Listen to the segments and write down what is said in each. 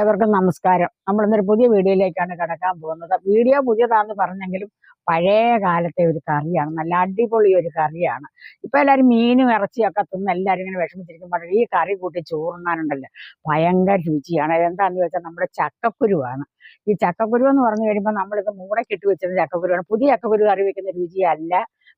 ഏവർക്കും നമസ്കാരം. നമ്മൾ ഇന്നൊരു പുതിയ വീഡിയോയിലേക്കാണ് കിടക്കാൻ പോകുന്നത്. വീഡിയോ പുതിയതാണെന്ന് പറഞ്ഞെങ്കിലും പഴയ കാലത്തെ ഒരു കറിയാണ്. നല്ല അടിപൊളി ഒരു കറിയാണ്. ഇപ്പൊ എല്ലാവരും മീനും ഇറച്ചിയൊക്കെ തിന്ന് എല്ലാവരും ഇങ്ങനെ വിഷമിച്ചിരിക്കുമ്പോൾ ഈ കറി കൂട്ടി ചോറുണ്ണാനുണ്ടല്ലോ. ഭയങ്കര രുചിയാണ്. എന്താണെന്ന് ചോദിച്ചാൽ നമ്മുടെ ചക്കക്കുരുവാണ്. ഈ ചക്കക്കുരു എന്ന് പറഞ്ഞു കഴിയുമ്പോൾ നമ്മളിത് മൂടക്കിട്ട് വെച്ചിരുന്ന ചക്കക്കുരുവാണ്. പുതിയ ചക്കക്കുരു കറി വെക്കുന്ന രുചിയല്ല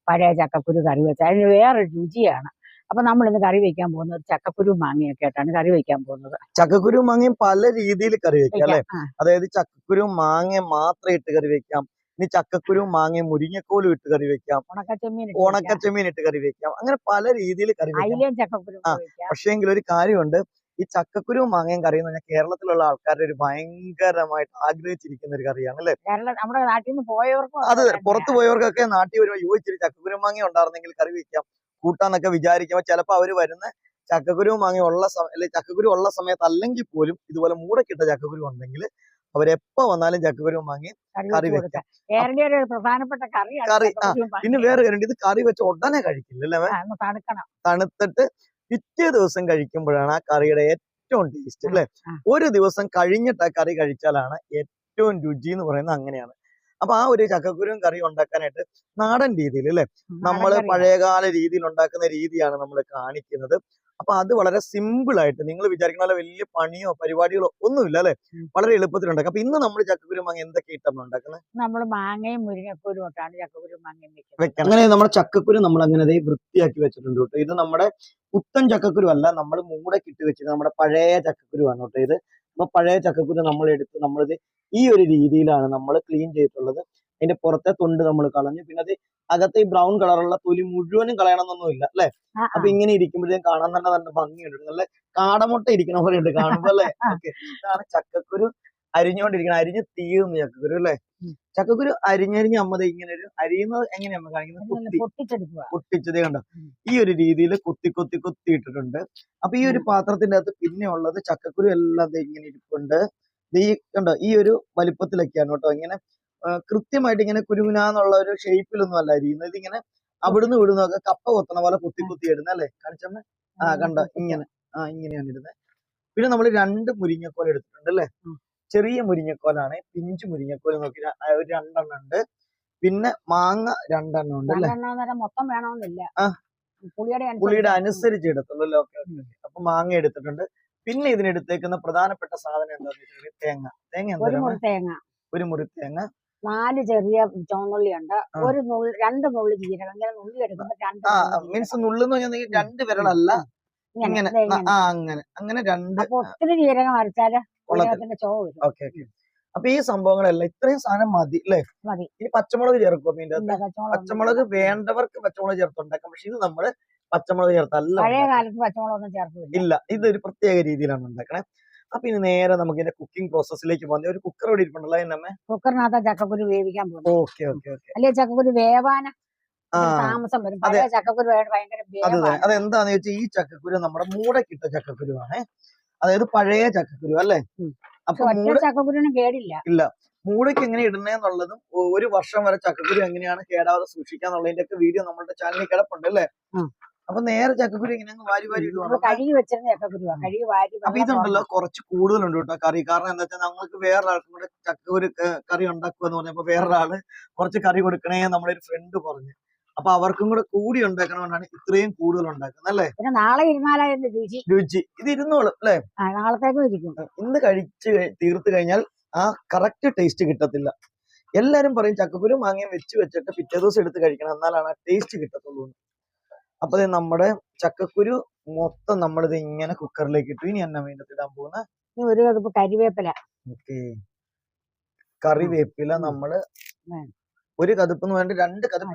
പഴയ ചക്കക്കുരു കറി വെച്ചാൽ അതിന് വേറൊരു രുചിയാണ്. അപ്പൊ നമ്മൾ ഇന്ന് കറി വെക്കാൻ പോകുന്നത് ചക്കക്കുരു മാങ്ങയൊക്കെ ആയിട്ടാണ് കറി വെക്കാൻ പോകുന്നത്. ചക്കക്കുരു മാങ്ങയും പല രീതിയിൽ കറി വെക്കാം അല്ലെ? അതായത് ചക്കക്കുരു മാങ്ങ മാത്രം ഇട്ട് കറി വെക്കാം. ഇനി ചക്കക്കുരു മാങ്ങ മുരിങ്ങക്കോലും ഇട്ട് കറി വെക്കാം. ഉണക്കച്ചെമ്മീൻ ഉണക്കച്ചെമ്മീൻ ഇട്ട് കറി വെക്കാം. അങ്ങനെ പല രീതിയിൽ കറി വെക്കാം. ചക്കക്കുരു ആ. വെക്കാം. പക്ഷേങ്കിൽ ഒരു കാര്യമുണ്ട്. ഈ ചക്കക്കുരു മാങ്ങയും കറി എന്ന് പറഞ്ഞാൽ കേരളത്തിലുള്ള ആൾക്കാരുടെ ഒരു ഭയങ്കരമായിട്ട് ആഗ്രഹിച്ചിരിക്കുന്ന ഒരു കറിയാണ് അല്ലെ? നമ്മുടെ നാട്ടിൽ നിന്ന് പോയവർക്കും അതെ പുറത്തു പോയവർക്കൊക്കെ നാട്ടിൽ വരുമ്പോൾ യോജിച്ചിട്ട് ചക്കക്കുരു മാങ്ങ ഉണ്ടായിരുന്നെങ്കിൽ കറി വെക്കാം. കൂട്ടാന്നൊക്കെ വിചാരിക്കുമ്പോൾ ചിലപ്പോൾ അവർ വരുന്ന ചക്കക്കുരു മാങ്ങ ഉള്ള സമയം അല്ലെ ചക്കക്കുരു ഉള്ള സമയത്ത് അല്ലെങ്കിൽ പോലും ഇതുപോലെ മൂടക്കിട്ട ചക്കക്കുരു ഉണ്ടെങ്കിൽ അവരെപ്പോ വന്നാലും ചക്കക്കുരു മാങ്ങി കറി വെക്കാം. പ്രധാനപ്പെട്ട കറി കറി, ആ, പിന്നെ വേറെ കാര്യം ഇത് കറി വെച്ച് ഉടനെ കഴിക്കില്ല അല്ലേ തണുത്തിട്ട് പിറ്റേ ദിവസം കഴിക്കുമ്പോഴാണ് ആ കറിയുടെ ഏറ്റവും ടേസ്റ്റ് അല്ലെ? ഒരു ദിവസം കഴിഞ്ഞിട്ട് ആ കറി കഴിച്ചാലാണ് ഏറ്റവും രുചി എന്ന് പറയുന്നത് അങ്ങനെയാണ്. അപ്പൊ ആ ഒരു ചക്കക്കുരും കറി ഉണ്ടാക്കാനായിട്ട് നാടൻ രീതിയിൽ അല്ലെ? നമ്മൾ. പഴയകാല രീതിയിൽ ഉണ്ടാക്കുന്ന രീതിയാണ് നമ്മൾ കാണിക്കുന്നത്. അപ്പൊ അത് വളരെ സിമ്പിൾ ആയിട്ട് നിങ്ങൾ വിചാരിക്കുന്ന പോലെ വലിയ പണിയോ പരിപാടികളോ ഒന്നുമില്ല അല്ലെ? വളരെ എളുപ്പത്തിൽ ഉണ്ടാക്കാം. അപ്പൊ ഇന്ന് നമ്മൾ ചക്കക്കുരു മാങ്ങ എന്തൊക്കെ ഇട്ടാണ് ഉണ്ടാക്കുന്നത്? നമ്മൾ മാങ്ങയും മുരിങ്ങക്കൂരും ഇട്ടാണ് ചക്കക്കുരു മാങ്ങയും വെക്കുന്നത്. അങ്ങനെ നമ്മുടെ ചക്കക്കുരു നമ്മൾ അങ്ങനെ വൃത്തിയാക്കി വെച്ചിട്ടുണ്ട് കേട്ടോ. ഇത് നമ്മുടെ പുത്തൻ ചക്കക്കുരു അല്ല നമ്മൾ മൂടെ കിട്ടി വെച്ചിട്ട് നമ്മുടെ പഴയ ചക്കക്കുരു ആണ് കേട്ടോ ഇത്. അപ്പൊ പഴയ ചക്കക്കുരു നമ്മൾ എടുത്ത് നമ്മളിത് ഈ ഒരു രീതിയിലാണ് നമ്മൾ ക്ലീൻ ചെയ്തിട്ടുള്ളത്. അതിന്റെ പുറത്തെ തൊണ്ട് നമ്മൾ കളഞ്ഞു പിന്നെ അത് അകത്തെ ഈ ബ്രൗൺ കളറുള്ള തൊലി മുഴുവനും കളയണമെന്നൊന്നും ഇല്ല അല്ലെ. അപ്പൊ ഇങ്ങനെ ഇരിക്കുമ്പോഴത്തേക്കും കാണാൻ തന്നെ നല്ല ഭംഗിയുണ്ട്. നല്ല കാടമുട്ട ഇരിക്കണ പോലെ ഉണ്ട് കാണുമ്പോ അല്ലെ? ഇതാണ് ചക്കക്കുരു അരിഞ്ഞുകൊണ്ടിരിക്കണം അരിഞ്ഞ് തീയുന്നു ചക്കക്കുരു അല്ലെ. ചക്കക്കുരു അരിഞ്ഞരിഞ്ഞ് അമ്മ ഇങ്ങനെ ഒരു അരിയുന്നത് എങ്ങനെയാ അമ്മ കാണിക്കുന്നത് കുത്തി. പൊട്ടിച്ചെടുക്കുക. പൊട്ടിച്ചതേ കണ്ടോ? ഈ ഒരു രീതിയിൽ കുത്തി കുത്തി കുത്തി ഇട്ടിട്ടുണ്ട്. അപ്പൊ ഈ ഒരു പാത്രത്തിന്റെ അകത്ത് പിന്നെ ഉള്ളത് ചക്കക്കുരു എല്ലാം ഇങ്ങനെ ഇരിപ്പുണ്ട് ഈ കണ്ടോ ഈ ഒരു വലിപ്പത്തിലൊക്കെയാണ് കേട്ടോ ഇങ്ങനെ കൃത്യമായിട്ട് ഇങ്ങനെ കുരുകുനാന്നുള്ള ഒരു ഷേപ്പിലൊന്നും അല്ല അരിയുന്നത്. ഇതിങ്ങനെ അവിടുന്ന് ഇവിടുന്ന് ഒക്കെ കപ്പ കൊത്തണ പോലെ കുത്തി കുത്തി ഇടുന്ന അല്ലേ? കാണിച്ചമ്മ? ആ കണ്ടോ ഇങ്ങനെ ആ ഇങ്ങനെയാണ് ഇടുന്നത്. പിന്നെ നമ്മൾ രണ്ട് മുരിങ്ങക്കോല എടുത്തിട്ടുണ്ട് അല്ലേ. ചെറിയ മുരിങ്ങക്കോലാണ് പിഞ്ച് മുരിങ്ങക്കോൽ നോക്കി ഒരു രണ്ടെണ്ണം ഉണ്ട്. പിന്നെ മാങ്ങ രണ്ടെണ്ണം ഉണ്ട് അല്ലേ? മൊത്തം വേണമെന്നില്ല. പുളിയുടെ അനുസരിച്ച് എടുത്തുള്ളൂ. ഓക്കെ അപ്പൊ മാങ്ങ എടുത്തിട്ടുണ്ട്. പിന്നെ ഇതിനെടുത്തേക്കുന്ന പ്രധാനപ്പെട്ട സാധനം എന്താന്ന് വെച്ചിട്ടുണ്ടെങ്കിൽ തേങ്ങ. തേങ്ങ എന്താ തേങ്ങ. ഒരു മുറി തേങ്ങ. നാല് ചെറിയ ചുവന്നുള്ളി ഉണ്ട് ഒരു നുള്ളി രണ്ട് നുള്ളി ജീരകം. ഇങ്ങനെ നുള്ളി രണ്ട് മീൻസ് നുള്ളു നുള്ളെന്ന് പറഞ്ഞാൽ രണ്ട് വിരലല്ല? ഇങ്ങനെ. ആ അങ്ങനെ. അങ്ങനെ രണ്ട് ഒത്തിരി ജീരകം അരച്ചാൽ ഓക്കെ ഓക്കെ. അപ്പൊ ഈ സംഭവങ്ങളെല്ലാം ഇത്രയും സാധനം മതി അല്ലേ. ഇനി പച്ചമുളക് ചേർക്കും ഇതിന്റെ പച്ചമുളക്. വേണ്ടവർക്ക് പച്ചമുളക് ചേർത്തുണ്ടാക്കാം. പക്ഷെ ഇത് നമ്മൾ പച്ചമുളക് ചേർത്തല്ല പഴയ കാലത്ത് ഇല്ല ഇതൊരു പ്രത്യേക രീതിയിലാണ് ഉണ്ടാക്കണേ. അപ്പൊ ഇനി നേരെ നമുക്ക് ഇതിന്റെ കുക്കിംഗ് പ്രോസസ്സിലേക്ക് പോകുന്നത് ഒരു കുക്കർ ഇവിടെ ഇരിപ്പുണ്ടല്ലോ നമ്മെ കുക്കറിനകത്ത് ചക്കക്കുരു വേവിക്കാൻ പോകും ഓക്കെ ഓക്കെ ഓക്കെ. അല്ലെ ചക്കക്കുരു വേവാന? താമസം വരും. പഴയ ചക്കക്കുരു വേണ്ട ഭയങ്കര അതെന്താന്ന് വെച്ചാൽ ഈ ചക്കക്കുരു നമ്മുടെ മൂടക്കിട്ട ചക്കക്കുരു ആണ് അതായത് പഴയ ചക്കക്കുരു അല്ലേ. അപ്പൊ ചക്കക്കുരുവിന് കേടില്ല. ഇല്ല. മൂടയ്ക്ക് എങ്ങനെ ഇടുന്നതെന്നുള്ളതും ഒരു വർഷം വരെ ചക്കക്കുരു എങ്ങനെയാണ് കേടാതെ സൂക്ഷിക്കാന്നുള്ളതിന്റെ ഒക്കെ വീഡിയോ നമ്മുടെ ചാനലിൽ കിടപ്പുണ്ട് അല്ലേ. അപ്പൊ നേരെ ചക്കക്കുരു ഇങ്ങനെ വാരി വാരി അപ്പൊ ഇതുണ്ടല്ലോ കുറച്ച് കൂടുതലുണ്ട് കേട്ടോ കറി. കാരണം എന്താ വെച്ചാൽ ഞങ്ങൾക്ക് വേറൊരാൾക്കും കൂടെ ചക്കക്കുരു കറി ഉണ്ടാക്കുക എന്ന് പറഞ്ഞപ്പോ വേറൊരാൾ കുറച്ച് കറി കൊടുക്കണേ നമ്മുടെ ഒരു ഫ്രണ്ട് പറഞ്ഞു. അപ്പൊ അവർക്കും കൂടെ കൂടി ഉണ്ടാക്കണോണ്ടാണ് ഇത്രയും കൂടുതൽ ഉണ്ടാക്കുന്നത് അല്ലേ? പിന്നെ നാളെ ഇരുന്നാലായിരുന്നു രുചി? രുചി. ഇത് ഇരുന്നോളും അല്ലേ? നാളത്തേക്കും ഇരിക്കും. ഇന്ന് കഴിച്ച് തീർത്തു കഴിഞ്ഞാൽ ആ കറക്റ്റ് ടേസ്റ്റ് കിട്ടത്തില്ല. എല്ലാരും പറയും ചക്കക്കുരു മാങ്ങയും വെച്ച് വെച്ചിട്ട് പിറ്റേ ദിവസം എടുത്ത് കഴിക്കണം എന്നാലാണ് ആ ടേസ്റ്റ് കിട്ടത്തുള്ളൂ. അപ്പൊ നമ്മുടെ ചക്കക്കുരു മൊത്തം നമ്മളിത് ഇങ്ങനെ കുക്കറിലേക്ക് ഇട്ടു. ഇനി എന്നാ വേണ്ടത് ഇടാൻ പോകുന്ന? ഒരു കറിവേപ്പില കറിവേപ്പില. നമ്മൾ ഒരു കതുപ്പെന്ന് പറഞ്ഞിട്ട് രണ്ട് കതുപ്പ്.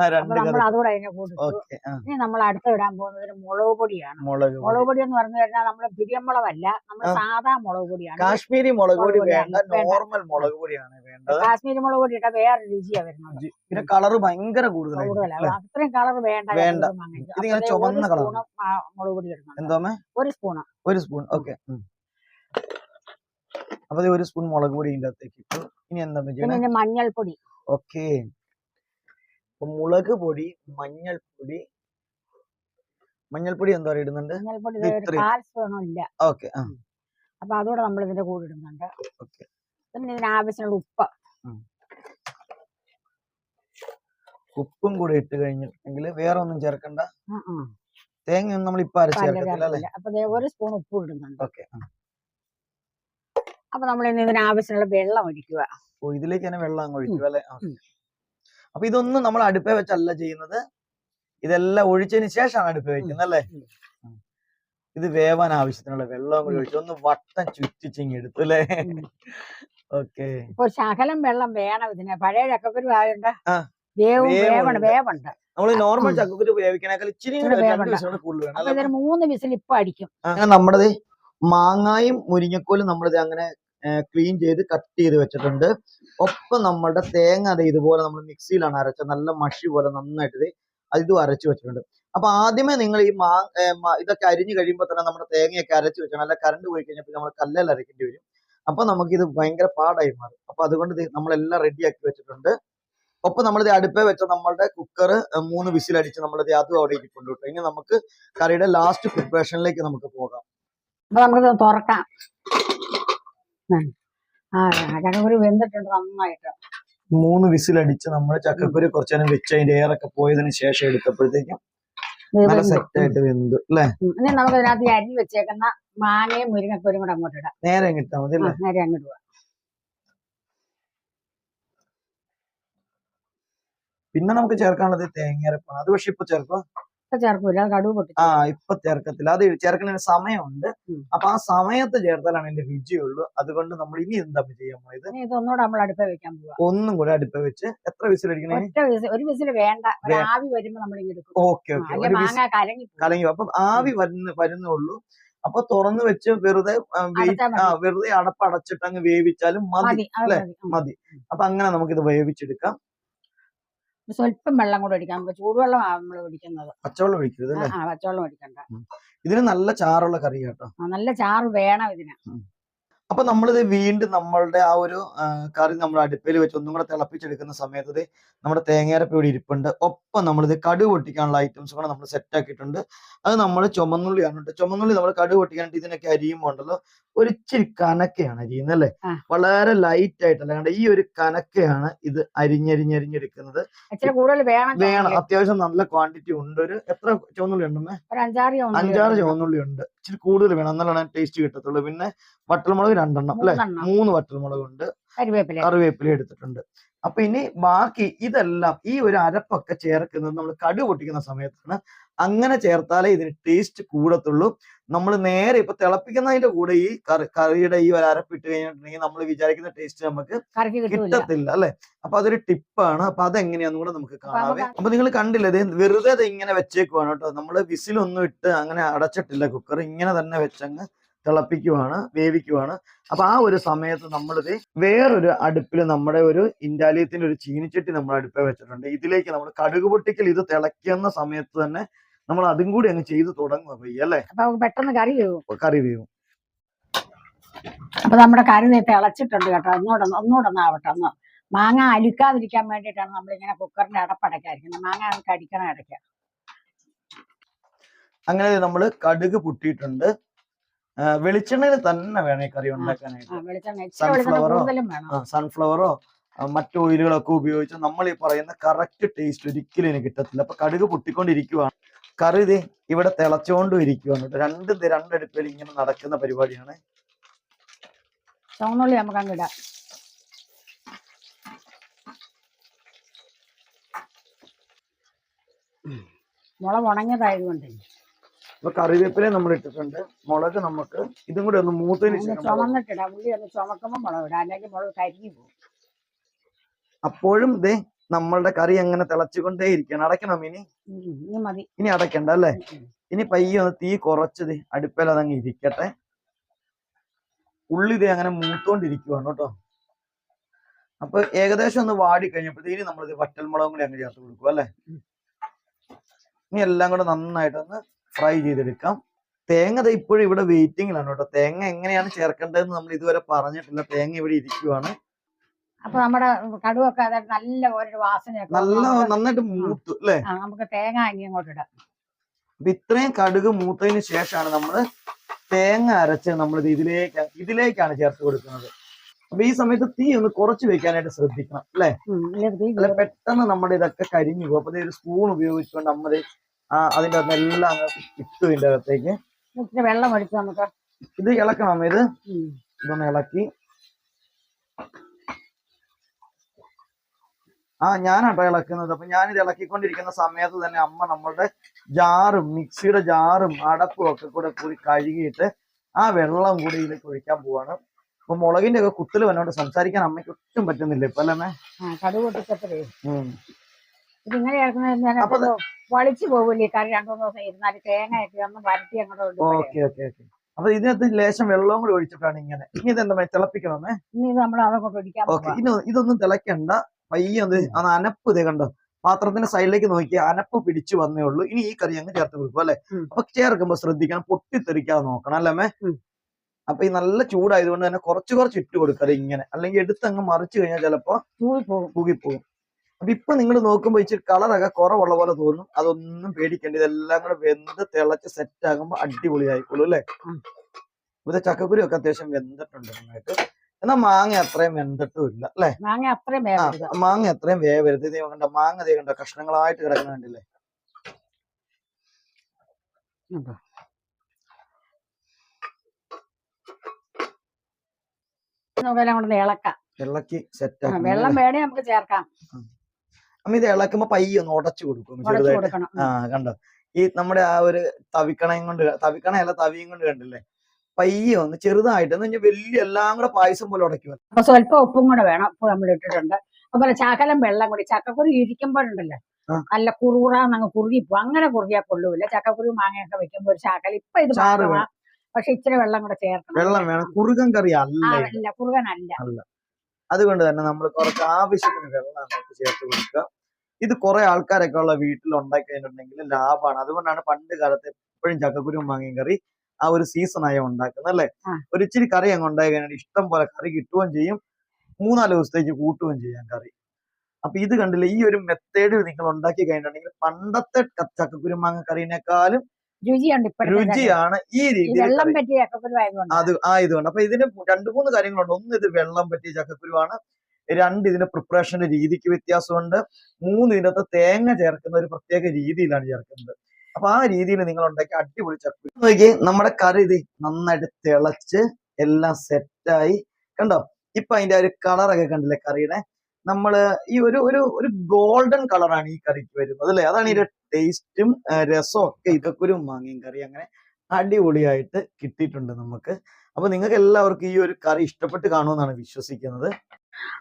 ആ രണ്ട് നമ്മൾ കതുപ്പ്. അതുകൂടെ അതിനെ കൂട്ടി ഇനി നമ്മൾ അടുത്ത് ഇടാൻ പോകുന്നത് മുളക് പൊടിയാണ്. മുളക്. മുളക് പൊടി എന്ന് പറഞ്ഞു കഴിഞ്ഞാൽ നമ്മൾ പിരിയമ്പളമല്ല നമ്മൾ. സാധാ മുളക് പൊടിയാണ്. കാശ്മീരി മുളക് പൊടി വേണ്ട. നോർമൽ മുളക് പൊടിയാണ് വേണ്ടത്. കാശ്മീരി മുളക് പൊടി ഇട്ടാൽ വേറെ രുചിയാ വരുന്നത്. പിന്നെ കളർ ഭയങ്കര കൂടുതലാണ് അത്രയും കളർ വേണ്ട വേണ്ട. ഇതിങ്ങനെ ചുവന്ന കളർ മുളക് പൊടി ഇടണം എന്തോമേ ഒരു സ്പൂണ്. ഒരു സ്പൂൺ. ഓക്കെ അപ്പൊ ഒരു സ്പൂൺ മുളക് പൊടി ഇതിന്റെ അകത്തേക്ക് ഇട്ടു. ഇനി എന്താ ചെയ്യണേ? മഞ്ഞൾപ്പൊടി. ഓക്കെ. അപ്പൊ മുളക് പൊടി മഞ്ഞൾപ്പൊടി മഞ്ഞൾപ്പൊടി എന്താ പറയുക ഇടുന്നുണ്ട്? മഞ്ഞൾപ്പൊടി ഓക്കെ അപ്പൊ അതുകൂടെ നമ്മൾ ഇതിന്റെ കൂടെ ഇടുന്നുണ്ട്. പിന്നെ ഇതിന് ആവശ്യമുള്ള ഉപ്പ്. ഉപ്പും കൂടെ ഇട്ട് കഴിഞ്ഞിട്ടുണ്ടെങ്കിൽ വേറെ ഒന്നും ചേർക്കണ്ട. തേങ്ങ ഒന്നും നമ്മൾ ഇപ്പൊ അരച്ച് ചേർക്കത്തില്ല അല്ലേ? അപ്പൊ ഒരു സ്പൂൺ ഉപ്പ് ഇടുന്നുണ്ട്. ഓക്കെ അപ്പൊ നമ്മൾ ഇനി ഇതിന് ആവശ്യമുള്ള വെള്ളം ഒഴിക്കുക. ഓ ഇതിലേക്ക് തന്നെ വെള്ളം അങ്ങ് ഒഴിക്കുക അല്ലെ? അപ്പൊ ഇതൊന്നും നമ്മൾ അടുപ്പേ വെച്ചല്ല ചെയ്യുന്നത്. ഇതെല്ലാം ഒഴിച്ചതിന് ശേഷമാണ് അടുപ്പേ വെക്കുന്നത് അല്ലേ. ഇത് വേവാൻ ആവശ്യത്തിനുള്ള വെള്ളം കൂടി ഒഴിച്ചു ഒന്ന് വട്ടം ചുറ്റിച്ചിങ് എടുത്തു അല്ലേ. ഓക്കെ. ഒരു ശകലം വെള്ളം വേണം ഇതിന്. പഴയ ചക്കക്കുരു ആയുണ്ട്. വേവുണ്ട്. വേവണം വേവുണ്ട്. നമ്മൾ നോർമൽ. ചക്കക്കുരു വേവിക്കണേക്കാൾ ഇച്ചിരി കൂടുതൽ മൂന്ന് വിസിൽ ഇപ്പൊ അടിക്കും. അങ്ങനെ നമ്മുടെ മാങ്ങായും മുരിങ്ങക്കോലും നമ്മളിത് അങ്ങനെ ക്ലീൻ ചെയ്ത് കട്ട് ചെയ്ത് വെച്ചിട്ടുണ്ട്. ഒപ്പം നമ്മളുടെ തേങ്ങ അത് ഇതുപോലെ നമ്മൾ മിക്സിയിലാണ് അരച്ചത്. നല്ല മഷി പോലെ നന്നായിട്ട് അതും അരച്ചു വെച്ചിട്ടുണ്ട്. അപ്പൊ ആദ്യമേ നിങ്ങൾ ഈ മാ ഇതൊക്കെ അരിഞ്ഞു കഴിയുമ്പോൾ തന്നെ നമ്മുടെ തേങ്ങയൊക്കെ അരച്ചു വെക്കണം അല്ല കറണ്ട് പോയി കഴിഞ്ഞപ്പോൾ നമ്മൾ കല്ലിൽ അരയ്ക്കേണ്ടി വരും. അപ്പൊ നമുക്കിത് ഭയങ്കര പാടായി മാറും. അപ്പൊ അതുകൊണ്ട് നമ്മളെല്ലാം റെഡിയാക്കി വെച്ചിട്ടുണ്ട്. ഒപ്പം നമ്മളിത് അടുപ്പേ വെച്ച നമ്മളുടെ കുക്കർ മൂന്ന് വിസിലടിച്ച് നമ്മളിത് അതും അവിടെ കേട്ടോ ഇനി നമുക്ക് കറിയുടെ ലാസ്റ്റ് പ്രിപ്പറേഷനിലേക്ക് നമുക്ക് പോകാം. നമുക്ക് തുറക്കാം. ആ ചക്കക്കുരു വെന്തിട്ടുണ്ട് നന്നായിട്ട്. മൂന്ന് വിസിലടിച്ച് നമ്മൾ ചക്കക്കുരു കുറച്ചു നേരം വെച്ച് അതിന്റെ എയറൊക്കെ പോയതിനു ശേഷം എടുത്തപ്പോഴത്തേക്കും നല്ല വെന്തു. സെറ്റ് ആയിട്ട് വെന്തു അല്ലെ? ഇനി നമുക്ക് ഇതിനകത്ത് ഈ അരിഞ്ഞു വെച്ചേക്കുന്ന മാങ്ങയും മുരിങ്ങക്കോരും കൂടെ അങ്ങോട്ട് ഇടാം. നേരെ കിട്ടാൽ മതി ആ, അല്ലേ നേരെ അങ്ങോട്ട് ഇടുക പിന്നെ നമുക്ക് ചേർക്കാനുള്ളത് തേങ്ങയരപ്പാണ്. അത് പക്ഷെ ഇപ്പൊ ചേർക്കാം ഇപ്പൊ ചേർക്കൂല കടുവ പൊട്ടി ആ ഇപ്പൊ ചേർക്കത്തില്ല. അത് ചേർക്കുന്നതിന് സമയമുണ്ട്. അപ്പൊ ആ സമയത്ത് ചേർത്താലാണ് എന്റെ രുചിയുള്ളൂ. അതുകൊണ്ട് നമ്മൾ ഇനി എന്താ ചെയ്യാൻ പോയത് ഇനി ഇതൊന്നുകൂടെ നമ്മൾ അടുപ്പ വെക്കാൻ പോവാ. ഒന്നും കൂടെ അടുപ്പ് വെച്ച്. എത്ര വിസിലടിക്കണേ ഒറ്റ വിസിൽ ഒരു വിസിൽ വേണ്ട. ഒരു ആവി വരുമ്പോ നമ്മൾ ഇങ്ങനെ എടുക്കും. Okay okay. ഒരു വിസിൽ മാങ്ങ കലങ്ങി കലങ്ങി അപ്പൊ ആവി വരുന്ന വരുന്നുള്ളൂ. അപ്പൊ തുറന്നു വെച്ച് വെറുതെ വെറുതെ അടപ്പടച്ചിട്ട് അങ്ങ് വേവിച്ചാലും മതി. അല്ലെ. മതി. അപ്പൊ അങ്ങനെ നമുക്കിത് വേവിച്ചെടുക്കാം. സ്വല്പം വെള്ളം കൂടെ ഒഴിക്കാം. ചൂടുവെള്ളമാണ് നമ്മൾ ഒഴിക്കുന്നത്. പച്ചവെള്ളം ഒഴിക്കരുത് ആ, പച്ചവെള്ളം ഒഴിക്കണ്ട. ഇതിന് നല്ല ചാറുള്ള കറി കേട്ടോ നല്ല ചാറ് വേണം ഇതിന്. അപ്പൊ നമ്മളിത് വീണ്ടും നമ്മളുടെ ആ ഒരു കറി നമ്മൾ അടുപ്പിൽ വെച്ച് ഒന്നും കൂടെ തിളപ്പിച്ചെടുക്കുന്ന സമയത്ത് നമ്മുടെ തേങ്ങയരപ്പ് ഇവിടെ ഇരിപ്പുണ്ട്. ഒപ്പം നമ്മളിത് കടുക് പൊട്ടിക്കാനുള്ള ഐറ്റംസ് കൂടെ നമ്മൾ സെറ്റ് ആക്കിയിട്ടുണ്ട്. അത് നമ്മൾ ചുമന്നുള്ളിയാണ് കേട്ടോ. ചുമന്നുള്ളി നമ്മൾ കടുക് പൊട്ടിക്കാനായിട്ട് ഇതിനൊക്കെ അരിയുമ്പോൾ ഉണ്ടല്ലോ ഒരു ഇച്ചിരി കനക്കയാണ് അരിയുന്നത് അല്ലേ? വളരെ ലൈറ്റ് ആയിട്ട് കണ്ട? ഈ ഒരു കനക്കയാണ് ഇത് അരിഞ്ഞരിഞ്ഞരിഞ്ഞെടുക്കുന്നത്. വേണം അത്യാവശ്യം നല്ല ക്വാണ്ടിറ്റി ഉണ്ട്. ഒരു എത്ര ചുവന്നുള്ളി ഉണ്ടെന്നേ? അഞ്ചാറ് ചുമന്നുള്ളി. ചുവന്നുള്ളി ഉണ്ട്. ഇച്ചിരി കൂടുതൽ വേണം. എന്നാലാണ് ടേസ്റ്റ് കിട്ടത്തുള്ളൂ. പിന്നെ വട്ടൽമുളക് രണ്ടെണ്ണം അല്ലെ? മൂന്ന് വട്ടൽമുളക് ഉണ്ട് കറിവേപ്പില കറിവേപ്പില എടുത്തിട്ടുണ്ട്. അപ്പൊ ഇനി ബാക്കി ഇതെല്ലാം ഈ ഒരു അരപ്പൊക്കെ ചേർക്കുന്നത് നമ്മൾ കടു പൊട്ടിക്കുന്ന സമയത്താണ്. അങ്ങനെ ചേർത്താലേ ഇതിന് ടേസ്റ്റ് കൂടത്തുള്ളൂ. നമ്മൾ നേരെ ഇപ്പൊ തിളപ്പിക്കുന്നതിന്റെ കൂടെ ഈ കറി കറിയുടെ ഈ ഒരു അരപ്പിട്ട് കഴിഞ്ഞിട്ടുണ്ടെങ്കിൽ നമ്മൾ വിചാരിക്കുന്ന ടേസ്റ്റ് നമുക്ക് കിട്ടത്തില്ല അല്ലെ? അപ്പൊ അതൊരു ടിപ്പാണ് അപ്പൊ അതെങ്ങനെയാന്നും കൂടെ നമുക്ക് കാണാവേ. അപ്പൊ നിങ്ങൾ കണ്ടില്ലേ ഇത് വെറുതെ ഇത് ഇങ്ങനെ വെച്ചേക്കുവാണ് കേട്ടോ. നമ്മൾ വിസിലൊന്നും ഇട്ട് അങ്ങനെ അടച്ചിട്ടില്ല കുക്കർ ഇങ്ങനെ തന്നെ വെച്ചങ്ങ് തിളപ്പിക്കുവാണ് വേവിക്കുവാണ്. അപ്പൊ ആ ഒരു സമയത്ത് നമ്മളിത് വേറൊരു അടുപ്പിൽ നമ്മുടെ ഒരു ഇന്റാലിയത്തിന്റെ ഒരു ചീനിച്ചട്ടി നമ്മൾ അടുപ്പേ വെച്ചിട്ടുണ്ട്. ഇതിലേക്ക് നമ്മൾ കടുക് പൊട്ടിക്കൽ ഇത് തിളയ്ക്കുന്ന സമയത്ത് തന്നെ നമ്മൾ അതും കൂടി അങ്ങ് ചെയ്ത് തുടങ്ങുക അല്ലേ? അല്ലെ പെട്ടെന്ന് കറി വേവും. കറി വേവും. അപ്പൊ നമ്മുടെ കറി തിളച്ചിട്ടുണ്ട് കേട്ടോ. ഒന്നുകൂടെ ഒന്ന് ഒന്നുകൂടെ ഒന്ന് ആവട്ടെ ഒന്ന്. മാങ്ങ അലിക്കാതിരിക്കാൻ വേണ്ടിയിട്ടാണ് നമ്മളിങ്ങനെ കുക്കറിന്റെ അടപ്പടക്കായിരിക്കുന്നത് മാങ്ങ കടിക്കണം അടിക്കണം ഇടയ്ക്ക്. അങ്ങനെ നമ്മൾ കടുക് പൊട്ടിയിട്ടുണ്ട്. വെളിച്ചെണ്ണയിൽ തന്നെ വേണം ഈ കറി ഉണ്ടാക്കാനായിട്ട്. വേണം. സൺഫ്ലവറോ മറ്റു ഓയിലുകളൊക്കെ ഉപയോഗിച്ച് നമ്മൾ ഈ പറയുന്ന കറക്റ്റ് ടേസ്റ്റ് ഒരിക്കലും എനിക്ക് കിട്ടത്തില്ല. അപ്പൊ കടുക് പൊട്ടിക്കൊണ്ടിരിക്കുവാണ്. കറി ഇത് ഇവിടെ തിളച്ചുകൊണ്ടും ഇരിക്കുവാണ് രണ്ട് രണ്ടടുപ്പിൽ ഇങ്ങനെ നടക്കുന്ന പരിപാടിയാണ്. ചുവന്നുള്ളി നമുക്ക് അങ്ങിടാം മുളക് ഉണങ്ങിയതായതുകൊണ്ട്. അപ്പൊ കറിവേപ്പില നമ്മൾ ഇട്ടിട്ടുണ്ട്. മുളക് നമുക്ക് ഇതും കൂടെ ഒന്ന് മൂത്തതിന്. ചുമന്നിട്ടിടാം ഉള്ളി ഒന്ന് ചുമക്കുമ്പോൾ മുളക് ഇടാം. അല്ലെങ്കിൽ മുളക് കരിഞ്ഞു പോകും. അപ്പോഴും ഇതേ നമ്മളുടെ കറി അങ്ങനെ തിളച്ചുകൊണ്ടേ ഇരിക്കണം അടയ്ക്കണം ഇനി ഇനി അടയ്ക്കണ്ട അല്ലേ. ഇനി പയ്യെ ഒന്ന് തീ കുറച്ചത് അടുപ്പേൽ അതങ്ങ് ഇരിക്കട്ടെ. ഉള്ളി ഇതേ അങ്ങനെ മൂത്തോണ്ടിരിക്കുവാണ് കേട്ടോ. അപ്പൊ ഏകദേശം ഒന്ന് വാടി കഴിഞ്ഞപ്പോഴത്തേക്കും നമ്മളിത് വറ്റൽമുളകും കൂടി അങ്ങ് ചേർത്ത് കൊടുക്കും അല്ലേ. ഇനി എല്ലാം കൂടെ നന്നായിട്ടൊന്ന് ഫ്രൈ ചെയ്തെടുക്കാം. തേങ്ങ ദേ ഇപ്പോഴും ഇവിടെ വെയിറ്റിംഗിലാണ് കേട്ടോ. തേങ്ങ എങ്ങനെയാണ് ചേർക്കേണ്ടതെന്ന് നമ്മൾ ഇതുവരെ പറഞ്ഞിട്ടില്ല. തേങ്ങ ഇവിടെ ഇരിക്കുവാണ്. അപ്പൊ നമ്മുടെ കടുവൊക്കെ അതായത് നല്ല ഒരു വാസന നല്ല നന്നായിട്ട് മൂത്തു അല്ലേ? നമുക്ക് തേങ്ങ അങ്ങോട്ട് ഇടാം. അപ്പൊ ഇത്രയും കടുക് മൂത്തതിന് ശേഷമാണ് നമ്മൾ തേങ്ങ അരച്ച് നമ്മൾ ഇത് ഇതിലേക്ക് ഇതിലേക്കാണ് ചേർത്ത് കൊടുക്കുന്നത്. അപ്പൊ ഈ സമയത്ത് തീ ഒന്ന് കുറച്ച് വെക്കാനായിട്ട് ശ്രദ്ധിക്കണം അല്ലെ? പെട്ടെന്ന് നമ്മുടെ ഇതൊക്കെ കരിഞ്ഞു പോകും. അപ്പൊ ഒരു സ്പൂൺ ഉപയോഗിച്ചുകൊണ്ട് നമ്മൾ ആ അതിന്റെ അകത്തെല്ലാം അങ്ങ് ഇട്ടു ഇതിന്റെ അകത്തേക്ക്. ഇച്ചിരി വെള്ളം ഒഴിച്ച് നമുക്ക് ഇത് ഇളക്കണം ഇത്. ഉം. ഇതൊന്ന് ഇളക്കി. ആ ഞാനാട്ടോ ഇളക്കുന്നത്. അപ്പൊ ഞാനിത് ഇളക്കിക്കൊണ്ടിരിക്കുന്ന സമയത്ത് തന്നെ അമ്മ നമ്മളുടെ ജാറും മിക്സിയുടെ ജാറും അടപ്പും ഒക്കെ കൂടെ കൂടി കഴുകിയിട്ട് ആ വെള്ളം കൂടി ഇതിലേക്ക് ഒഴിക്കാൻ പോവാണ്. അപ്പൊ മുളകിന്റെ ഒക്കെ കുത്തൽ വന്നോണ്ട് സംസാരിക്കാൻ അമ്മയ്ക്ക് ഒട്ടും പറ്റുന്നില്ല. ഇപ്പൊ അല്ലേ ആ കടുക് പൊട്ടിച്ചപ്പോഴേ. ഉം. ഇത് ഇങ്ങനെ ഇറക്കുന്നത് അപ്പൊ അത് വളിച്ചു പോകില്ലേ കറി രണ്ടു മൂന്ന് ദിവസം ഇരുന്നാൽ തേങ്ങയൊക്കെ ഒന്ന് വരട്ടി അങ്ങോട്ട് ഇടുമ്പോഴേ. Okay okay okay. അപ്പൊ ഇതിനകത്ത് ലേശം വെള്ളവും കൂടി ഒഴിച്ചിട്ടാണ് ഇങ്ങനെ. ഇനി ഇതെന്താ തിളപ്പിക്കണമേ? ഇനി നമ്മൾ അതങ്ങോട്ട് ഓക്കെ. ഇനി ഇതൊന്നും തിളക്കണ്ട. പയ്യെ ഒന്ന് അത് അനപ്പ് ഇതേ കണ്ടോ? പാത്രത്തിന്റെ സൈഡിലേക്ക് നോക്കി അനപ്പ് പിടിച്ചു വന്നേ ഉള്ളൂ. ഇനി ഈ കറി അങ്ങ് ചേർത്ത് കൊടുക്കും അല്ലെ. അപ്പൊ ചേർക്കുമ്പോ ശ്രദ്ധിക്കണം പൊട്ടിത്തെറിക്കാതെ നോക്കണം അല്ലേ അമ്മേ? അപ്പൊ ഈ നല്ല ചൂടായതുകൊണ്ട് തന്നെ കുറച്ച് കുറച്ച് ഇട്ട് കൊടുക്കുക ഇങ്ങനെ. അല്ലെങ്കിൽ എടുത്ത് അങ്ങ് മറിച്ചു കഴിഞ്ഞാൽ ചിലപ്പോ തൂവി പോകും. അപ്പൊ ഇപ്പൊ നിങ്ങൾ നോക്കുമ്പോ ഇച്ചിരി കളറൊക്കെ കുറവുള്ള പോലെ തോന്നും. അതൊന്നും പേടിക്കേണ്ട. ഇതെല്ലാം കൂടെ വെന്ത് തിളച്ച് സെറ്റ് ആകുമ്പോ അടിപൊളി ആയിക്കോളൂ അല്ലെ? ഇവിടെ ചക്കക്കുരി ഒക്കെ അത്യാവശ്യം വെന്തിട്ടുണ്ട് നന്നായിട്ട് എന്നാ മാങ്ങ അത്രയും വെന്തിട്ടും ഇല്ല അല്ലെ? മാങ്ങ അത്രയും മാങ്ങ അത്രയും വേവരുത്. ഇത് കണ്ട? മാങ്ങ ദൈവം കണ്ട? കഷ്ണങ്ങളായിട്ട് കിടക്കുന്ന കണ്ടില്ലേ ഇളക്കാം. സെറ്റ് വെള്ളം വേണേ നമുക്ക് ചേർക്കാം. അമ്മ ഇത് ഇളക്കുമ്പോ പയ്യെ ഒന്ന് ഉടച്ചു കൊടുക്കും ചെറുതായിട്ട്. ആ കണ്ടോ? ഈ നമ്മുടെ ആ ഒരു തവിക്കണയും കൊണ്ട് തവിക്കണയല്ല തവിയും കൊണ്ട് കണ്ടില്ലേ? പയ്യെ ഒന്ന് ചെറുതായിട്ട് എന്ന് വലിയ എല്ലാം കൂടെ പായസം പോലെ ഉടയ്ക്കും അപ്പൊ സ്വല്പം ഉപ്പും കൂടെ വേണം. ഉപ്പ് നമ്മൾ ഇട്ടിട്ടുണ്ട്. അതുപോലെ ചാക്കലം വെള്ളം കൂടി ചക്കക്കുരു ഇരിക്കുമ്പോഴുണ്ടല്ലോ. നല്ല കുറുകുറാന്നങ്ങ് കുറുകിപ്പോ അങ്ങനെ കുറുകിയാ കൊള്ളൂല. ചക്കക്കുരു മാങ്ങയൊക്കെ വെക്കുമ്പോ ഒരു ചാക്കല ഇപ്പൊ ഇത് പക്ഷെ ഇച്ചിരി വെള്ളം കൂടെ ചേർക്കണം. വെള്ളം വേണം. കുറുകൻ കറി. അല്ല കുറുകനല്ല. അതുകൊണ്ട് തന്നെ നമ്മൾ കുറച്ച് ആവശ്യത്തിന് വെള്ളം നമുക്ക് ചേർത്ത് കൊടുക്കുക. ഇത് കുറെ ആൾക്കാരൊക്കെ ഉള്ള വീട്ടിൽ ഉണ്ടാക്കി കഴിഞ്ഞിട്ടുണ്ടെങ്കിൽ ലാഭമാണ്. അതുകൊണ്ടാണ് പണ്ട് കാലത്ത് എപ്പോഴും ചക്കക്കുരും മാങ്ങയും കറി ആ ഒരു സീസൺ ആയ ഉണ്ടാക്കുന്നത് അല്ലെ? ഒരു ഇച്ചിരി കറി അങ്ങ് ഉണ്ടായി കഴിഞ്ഞാൽ ഇഷ്ടം പോലെ കറി കിട്ടുകയും ചെയ്യും. മൂന്നാൽ ദിവസത്തേക്ക് കൂട്ടുകയും ചെയ്യാം കറി. അപ്പൊ ഇത് കണ്ടില്ലേ? ഈ ഒരു മെത്തേഡ് നിങ്ങൾ ഉണ്ടാക്കി കഴിഞ്ഞിട്ടുണ്ടെങ്കിൽ പണ്ടത്തെ ചക്കക്കുരുമാങ്ങ കറിയിനേക്കാളും രുചിയുണ്ട് രുചിയാണ് ഈ രീതി രീതിയിൽ വെള്ളം പറ്റിയ ചക്കക്കുരു ആയതുകൊണ്ട് അത് ആയതുകൊണ്ട് അപ്പൊ ഇതിന് രണ്ടു മൂന്ന് കാര്യങ്ങളുണ്ട്. ഒന്ന് ഇത് വെള്ളം പറ്റിയ ചക്കക്കുരുവാണ്. രണ്ട് ഇതിന്റെ പ്രിപ്പറേഷന്റെ രീതിക്ക് വ്യത്യാസമുണ്ട്. മൂന്ന് ഇതിനകത്ത് തേങ്ങ ചേർക്കുന്ന ഒരു പ്രത്യേക രീതിയിലാണ് ചേർക്കുന്നത്. അപ്പൊ ആ രീതിയിൽ നിങ്ങൾ ഉണ്ടാക്കി അടിപൊളി ചക്കക്കുരു. നോക്കി നമ്മുടെ കറി ഇത് നന്നായിട്ട് തിളച്ച് എല്ലാം സെറ്റായി കണ്ടോ? ഇപ്പൊ അതിന്റെ ഒരു കളറൊക്കെ കണ്ടില്ലേ കറിയുടെ? നമ്മൾ ഈ ഒരു ഒരു ഒരു ഗോൾഡൻ കളറാണ് ഈ കറിക്ക് വരുന്നത് അല്ലേ? അതാണ് ഇതിന്റെ ടേസ്റ്റും രസവും ഒക്കെ ഇതൊക്കെ ഒരു മാങ്ങയും കറി അങ്ങനെ അടിപൊളിയായിട്ട് കിട്ടിയിട്ടുണ്ട് നമുക്ക്. അപ്പൊ നിങ്ങൾക്ക് എല്ലാവർക്കും ഈ ഒരു കറി ഇഷ്ടപ്പെട്ട് കാണുമെന്നാണ് വിശ്വസിക്കുന്നത്.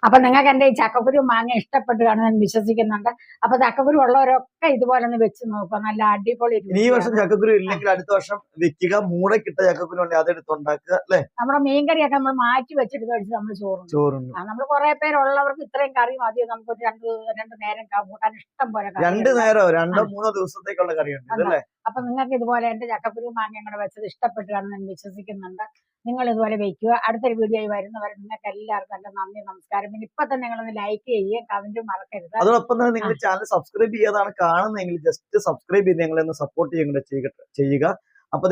അപ്പൊ നിങ്ങൾക്ക് എന്റെ ഈ ചക്കക്കുരു മാങ്ങ ഇഷ്ടപ്പെട്ട് കാണുമെന്ന് വിശ്വസിക്കുന്നുണ്ട്. അപ്പൊ ചക്കക്കുരു ഉള്ളവരൊക്കെ ഇതുപോലെ ഒന്ന് വെച്ച് നോക്കുക നല്ല അടിപൊളി ഈ വർഷം. ചക്കക്കുരു ഇല്ലെങ്കിൽ അടുത്ത വർഷം വെക്കുക മൂടക്കിട്ട ചക്കക്കുരു ഉണ്ടെങ്കിൽ അതെടുത്തുണ്ടാക്കുക അല്ലെ? നമ്മുടെ മീൻകറിയൊക്കെ നമ്മൾ മാറ്റി വെച്ചിട്ട് കഴിച്ച് നമ്മൾ ചോറും ചോറും നമ്മൾ കുറെ പേരുള്ളവർക്ക് ഇത്രയും കറി മതി. നമുക്ക് ഒരു രണ്ട് രണ്ട് നേരം കൂട്ടാൻ ഇഷ്ടം പോലെ രണ്ടു നേരോ രണ്ടോ. മൂന്നോ ദിവസത്തേക്കുള്ള കറിയുണ്ട് ഇതല്ലേ? അപ്പൊ നിങ്ങൾക്ക് ഇതുപോലെ എന്റെ ചക്കക്കുരു മാങ്ങ കൂടെ വെച്ചത് ഇഷ്ടപ്പെട്ടു കാണുമെന്ന് ഞാൻ വിശ്വസിക്കുന്നുണ്ട്. നിങ്ങൾ ഇതുപോലെ വെക്കുക അടുത്തൊരു വീഡിയോ വരുന്നവരെ നിങ്ങൾക്ക് എല്ലാവർക്കും എന്റെ നന്ദി നമസ്കാരം. പിന്നെ ഇപ്പൊ തന്നെ നിങ്ങളൊന്ന് ലൈക്ക് ചെയ്യുകയും കമന്റും മറക്കരുത്. അതോടൊപ്പം തന്നെ നിങ്ങൾ ചാനൽ സബ്സ്ക്രൈബ് ചെയ്യാതാണ് കാണുന്നതെങ്കിൽ ജസ്റ്റ് സബ്സ്ക്രൈബ് ചെയ്ത് ഞങ്ങളെ ഒന്ന് സപ്പോർട്ട് ചെയ്യുക ചെയ്യുക. അപ്പൊ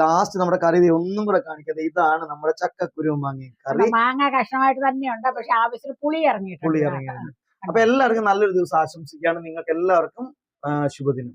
ലാസ്റ്റ് നമ്മുടെ കറി ഒന്നും കൂടെ കാണിക്കാതെ ഇതാണ് നമ്മുടെ ചക്കക്കുരു മാങ്ങ കറി. മാങ്ങ കഷ്ണമായിട്ട് തന്നെയുണ്ട്. പക്ഷെ ആവശ്യത്തിന് പുളി ഇറങ്ങി പുളി ഇറങ്ങിയാണ് അപ്പൊ എല്ലാവർക്കും നല്ലൊരു ദിവസം ആശംസിക്കുകയാണ്. നിങ്ങൾക്ക് എല്ലാവർക്കും ശുഭദിനം.